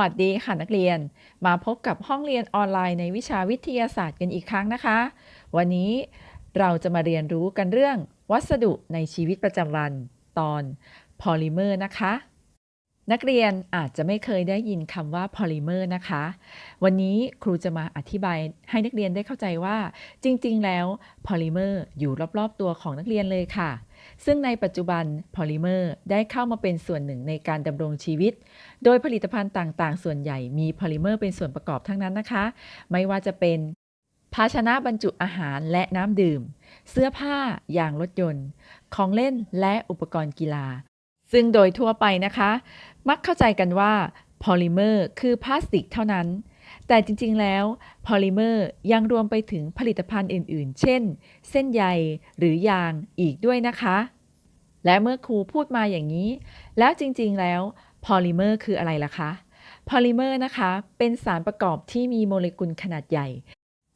สวัสดีค่ะนักเรียน มาพบกับห้องเรียนออนไลน์ในวิชาวิทยาศาสตร์กันอีกครั้งนะคะ วันนี้เราจะมาเรียนรู้กันเรื่องวัสดุในชีวิตประจำวันตอนพอลิเมอร์นะคะ นักเรียนอาจจะไม่เคยได้ยินคำว่าพอลิเมอร์นะคะ วันนี้ครูจะมาอธิบายให้นักเรียนได้เข้าใจว่า จริง ๆ แล้วพอลิเมอร์อยู่รอบๆ ตัวของนักเรียนเลยค่ะ ซึ่งในปัจจุบันพอลิเมอร์ได้เข้ามาเป็นส่วนหนึ่งในการดำรงชีวิต โดยผลิตภัณฑ์ต่างๆ ส่วนใหญ่มีพอลิเมอร์เป็นส่วนประกอบทั้งนั้นนะคะ ไม่ว่าจะเป็น ภาชนะบรรจุอาหารและน้ำดื่ม เสื้อผ้ายางรถยนต์ ของเล่นและอุปกรณ์กีฬา ซึ่งโดยทั่วไปนะคะ มักเข้าใจกันว่าพอลิเมอร์คือพลาสติกเท่านั้น แต่จริงๆ แล้วพอลิเมอร์ยังรวมไปถึงผลิตภัณฑ์อื่นๆ เช่น เส้นใยหรือยางอีกด้วยนะคะ และเมื่อครูพูดมาอย่างนี้ แล้วจริงๆ แล้วพอลิเมอร์คืออะไรล่ะคะ พอลิเมอร์นะคะ เป็นสารประกอบที่มีโมเลกุลขนาดใหญ่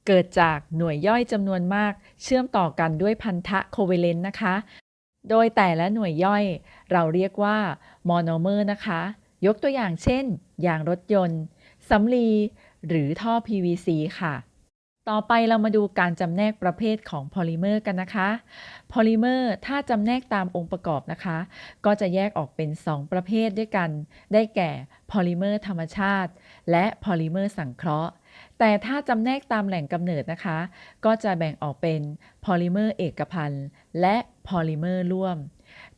เกิดจากหน่วยย่อยจำนวนมาก เชื่อมต่อกันด้วยพันธะโคเวเลนต์นะคะ โดยแต่ละหน่วยย่อยเราเรียกว่ามอนอเมอร์นะคะ ยกตัวอย่างเช่น ยางรถยนต์สำลีหรือท่อ PVC ค่ะ ต่อไปเรามาดูการจำแนกประเภทของพอลิเมอร์กันนะคะ พอลิเมอร์ถ้าจำแนกตามองค์ประกอบนะคะ ก็จะแยกออกเป็น 2 ประเภทด้วยกัน ได้แก่พอลิเมอร์ธรรมชาติ และพอลิเมอร์สังเคราะห์ แต่ถ้าจำแนกตามแหล่งกำเนิดนะคะ ก็จะแบ่งออกเป็นพอลิเมอร์เอกพันธ์และพอลิเมอร์ร่วม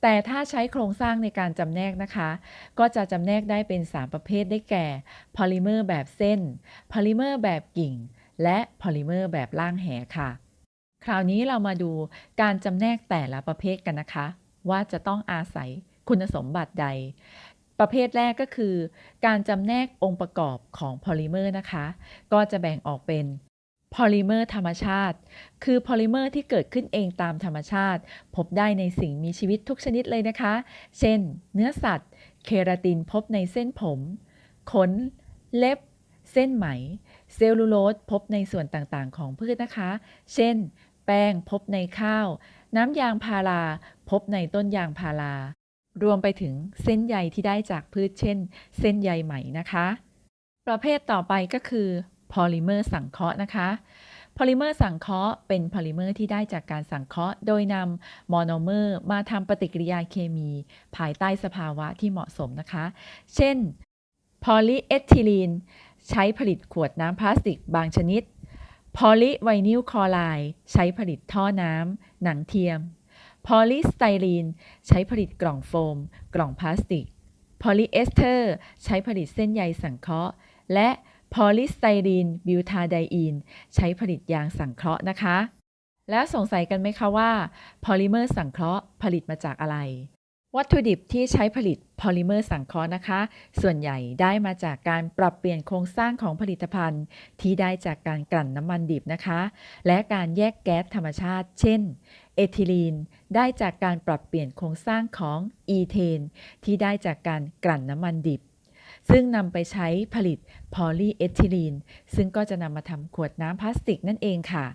แต่ถ้าใช้โครงสร้างในการจำแนกนะคะ ก็จะจำแนกได้เป็น 3 ประเภทได้แก่พอลิเมอร์แบบเส้นพอลิเมอร์แบบกิ่ง และพอลิเมอร์แบบล่างแหค่ะ คราวนี้เรามาดูการจำแนกแต่ละประเภทกันนะคะ ว่าจะต้องอาศัยคุณสมบัติใด ประเภทแรกก็คือ การจำแนกองค์ประกอบของพอลิเมอร์นะคะ ก็จะแบ่งออกเป็นพอลิเมอร์ธรรมชาติ คือพอลิเมอร์ที่เกิดขึ้นเองตามธรรมชาติ พบได้ในสิ่งมีชีวิตทุกชนิดเลยนะคะ เช่น เนื้อสัตว์ เคราตินพบในเส้นผม ขน เล็บ เส้นไหม เซลลูโลสพบในส่วนต่างๆ ของพืชนะคะ เช่น แป้งพบในข้าว น้ำยางพารา พบในต้นยางพารา รวมไปถึงเส้นใยที่ได้จากพืชเช่น เส้นใยไหมนะคะ ประเภทต่อไปก็คือพอลิเมอร์สังเคราะห์นะคะพอลิเมอร์สังเคราะห์เป็นพอลิเมอร์ที่ได้จากการสังเคราะห์ โดยนำมอนอเมอร์มาทำปฏิกิริยาเคมี ภายใต้สภาวะที่เหมาะสมนะคะ เช่น พอลีเอทิลีน ใช้ผลิตขวดน้ำพลาสติกบางชนิด พอลีไวนิลคลอไรด์ใช้ผลิตท่อน้ำ หนังเทียม พอลีสไตรีน ใช้ผลิตกล่องโฟม กล่องพลาสติก พอลีเอสเตอร์ ใช้ผลิตเส้นใยสังเคราะห์ และพอลิสไตรีนบิวทาไดอีน ใช้ผลิตยางสังเคราะห์นะคะ แล้วสงสัยกันไหมคะว่า พอลิเมอร์สังเคราะห์ผลิตมาจากอะไร วัตถุดิบที่ใช้ผลิตพอลิเมอร์สังเคราะห์นะคะ ส่วนใหญ่ได้มาจากการปรับเปลี่ยนโครงสร้างของผลิตภัณฑ์ ที่ได้จากการกลั่นน้ำมันดิบนะคะ และการแยกแก๊สธรรมชาติ เช่น เอทิลีน ได้จากการปรับเปลี่ยนโครงสร้างของอีเทน ที่ได้จากการกลั่นน้ำมันดิบ ซึ่งนำไปใช้ผลิตพอลีเอทิลีน ซึ่งก็จะนำมาทำขวดน้ำพลาสติกนั่นเองค่ะ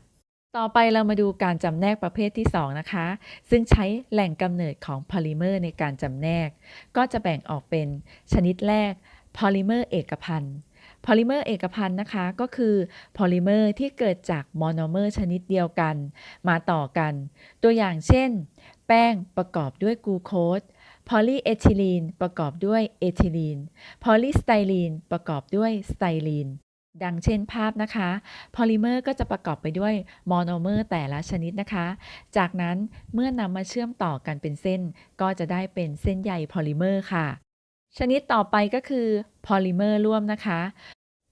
ต่อไปเรามาดูการจำแนกประเภทที่ 2 นะคะ ซึ่งใช้แหล่งกำเนิดของพอลิเมอร์ในการจำแนก ก็จะแบ่งออกเป็นชนิดแรกพอลิเมอร์เอกพันธ์พอลิเมอร์เอกพันธ์นะคะ ก็คือพอลิเมอร์ที่เกิดจากมอนอเมอร์ชนิดเดียวกัน มาต่อกัน ตัวอย่างเช่น แป้งประกอบด้วยกูโคสพอลีเอทิลีนประกอบด้วยเอทิลีน พอลีสไตรีนประกอบด้วยสไตรีน ดังเช่นภาพนะคะ พอลิเมอร์ก็จะประกอบไปด้วยมอนเมอร์แต่ละชนิดนะคะ จากนั้นเมื่อนำมาเชื่อมต่อกันเป็นเส้น ก็จะได้เป็นเส้นใยพอลิเมอร์ค่ะ ชนิดต่อไปก็คือพอลิเมอร์ร่วมนะคะ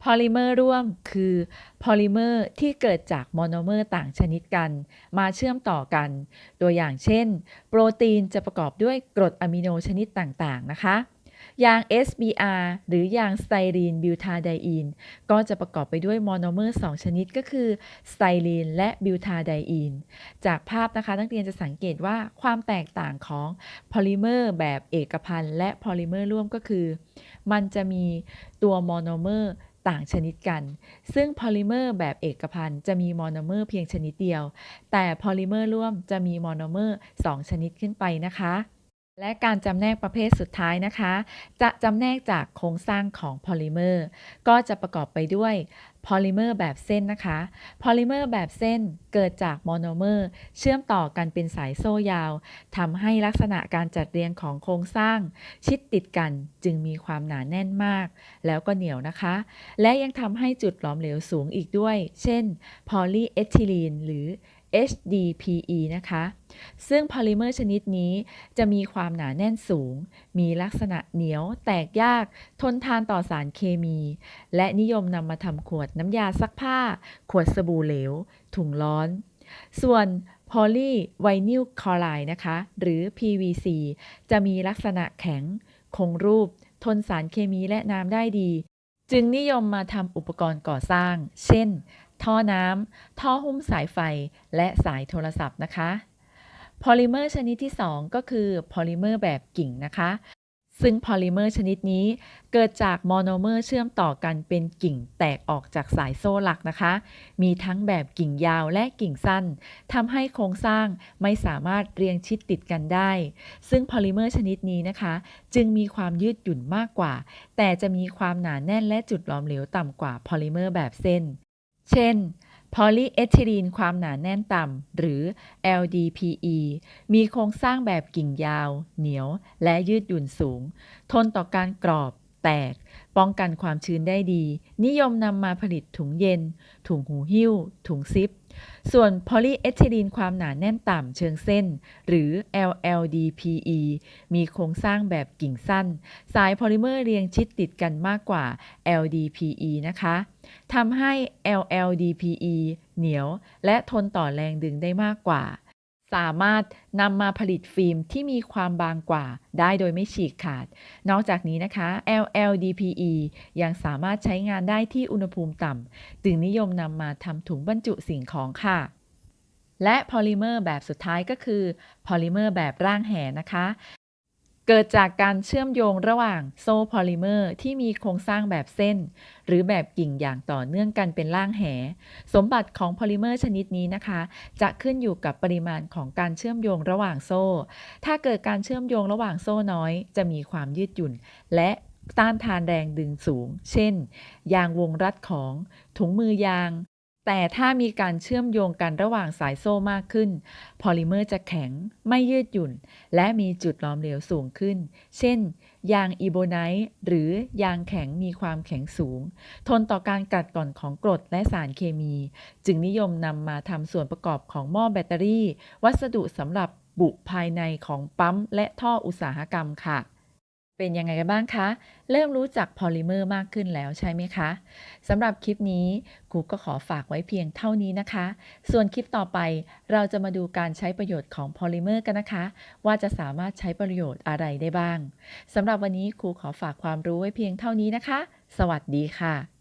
พอลิเมอร์ร่วมคือพอลิเมอร์ที่เกิดจากโมอนเมอร์ต่างชนิดกัน มาเชื่อมต่อกัน ตัวอย่างเช่น โปรตีนจะประกอบด้วยกรดอะมิโนชนิดต่างๆนะคะ ยาง SBR หรือยางสไตรีนบิวทาไดอีนก็จะประกอบไปด้วยมอนอเมอร์ 2 ชนิดก็คือสไตรีนและบิวทาไดอีนจากภาพนะคะนักเรียนจะสังเกตว่าความแตกต่างของพอลิเมอร์แบบเอกพันธ์และพอลิเมอร์ร่วมก็คือ มันจะมีตัวมอนอเมอร์ต่างชนิดกัน ซึ่งพอลิเมอร์แบบเอกพันธ์จะมีมอนอเมอร์เพียงชนิดเดียว แต่พอลิเมอร์ร่วมจะมีมอนอเมอร์ 2 ชนิดขึ้นไปนะคะ และการจำแนกประเภทสุดท้ายนะคะ จะจำแนกจากโครงสร้างของพอลิเมอร์ ก็จะประกอบไปด้วยพอลิเมอร์แบบเส้นนะคะ พอลิเมอร์แบบเส้นเกิดจากโมโนเมอร์ เชื่อมต่อกันเป็นสายโซ่ยาวทำให้ลักษณะการจัดเรียงของโครงสร้าง ชิดติดกันจึงมีความหนาแน่นมาก แล้วก็เหนียวนะคะ และยังทำให้จุดหลอมเหลวสูงอีกด้วย เช่น พอลีเอทิลีนหรือ HDPE นะคะ ซึ่งพอลิเมอร์ชนิดนี้จะมีความหนาแน่นสูง มีลักษณะเหนียวแตกยาก ทนทานต่อสารเคมี และนิยมนำมาทำขวดน้ำยาซักผ้า ขวดสบู่เหลว ถุงร้อน ส่วนพอลีไวนิลคลอไรด์นะคะ หรือ PVC จะมีลักษณะแข็ง คงรูป ทนสารเคมีและน้ำได้ดี จึงนิยมมาทำอุปกรณ์ก่อสร้าง เช่น ท่อน้ำ ท่อหุ้มสายไฟ และสายโทรศัพท์นะคะ พอลิเมอร์ชนิดที่ 2 ก็คือพอลิเมอร์แบบกิ่งนะคะ ซึ่งพอลิเมอร์ชนิดนี้เกิดจากโมโนเมอร์เชื่อมต่อกันเป็นกิ่งแตกออกจากสายโซ่หลักนะคะ มีทั้งแบบกิ่งยาวและกิ่งสั้นทำให้โครงสร้างไม่สามารถเรียงชิดติดกันได้ ซึ่งพอลิเมอร์ชนิดนี้นะคะ จึงมีความยืดหยุ่นมากกว่า แต่จะมีความหนาแน่นและจุดหลอมเหลวต่ำกว่าพอลิเมอร์แบบเส้น เช่น พอลีเอทิลีนความหนาแน่นต่ำ หรือ LDPE มีโครงสร้างแบบกิ่งยาว เหนียว และยืดหยุ่นสูง ทนต่อการกรอบ แตก ป้องกันความชื้นได้ดี นิยมนำมาผลิตถุงเย็น ถุงหูหิ้ว ถุงซิป ส่วนพอลีเอทิลีนความหนาแน่นต่ำเชิงเส้น หรือ LLDPE มีโครงสร้างแบบกิ่งสั้น สายพอลิเมอร์เรียงชิดติดกันมากกว่า LDPE นะคะทำให้ LLDPE เหนียว และทนต่อแรงดึงได้มากกว่า สามารถนำมาผลิตฟิล์มที่มีความบางกว่าได้โดยไม่ฉีกขาด นอกจากนี้นะคะ LLDPE ยังสามารถใช้งานได้ที่อุณหภูมิต่ำ จึงนิยมนำมาทำถุงบรรจุสิ่งของค่ะและพอลิเมอร์แบบสุดท้ายก็คือพอลิเมอร์แบบร่างแหนะคะ เกิดจากการเชื่อมโยงระหว่างโซ่พอลิเมอร์ที่มีโครงสร้างแบบเส้น หรือแบบกิ่งอย่างต่อเนื่องกันเป็นร่างแห สมบัติของพอลิเมอร์ชนิดนี้นะคะ จะขึ้นอยู่กับปริมาณของการเชื่อมโยงระหว่างโซ่ ถ้าเกิดการเชื่อมโยงระหว่างโซ่น้อย จะมีความยืดหยุ่น และต้านทานแรงดึงสูง เช่น ยางวงรัดของ ถุงมือยาง แต่ถ้ามีการเชื่อมโยงกันระหว่างสายโซ่มากขึ้น พอลิเมอร์จะแข็งไม่ยืดหยุ่น และมีจุดหลอมเหลวสูงขึ้น เช่น ยางอีโบไนท์หรือยางแข็งมีความแข็งสูง ทนต่อการกัดกร่อนของกรดและสารเคมี จึงนิยมนำมาทำส่วนประกอบของหม้อแบตเตอรี่ วัสดุสำหรับบุภายในของปั๊มและท่ออุตสาหกรรมค่ะ เป็นยังไงกันบ้างคะ เริ่มรู้จักพอลิเมอร์มากขึ้นแล้วใช่ไหมคะ สำหรับคลิปนี้กูก็ขอฝากไว้เพียงเท่านี้นะคะ ส่วนคลิปต่อไปเราจะมาดูการใช้ประโยชน์ของพอลิเมอร์กันนะคะ ว่าจะสามารถใช้ประโยชน์อะไรได้บ้าง สำหรับวันนี้ครูขอฝากความรู้ไว้เพียงเท่านี้นะคะ สวัสดีค่ะ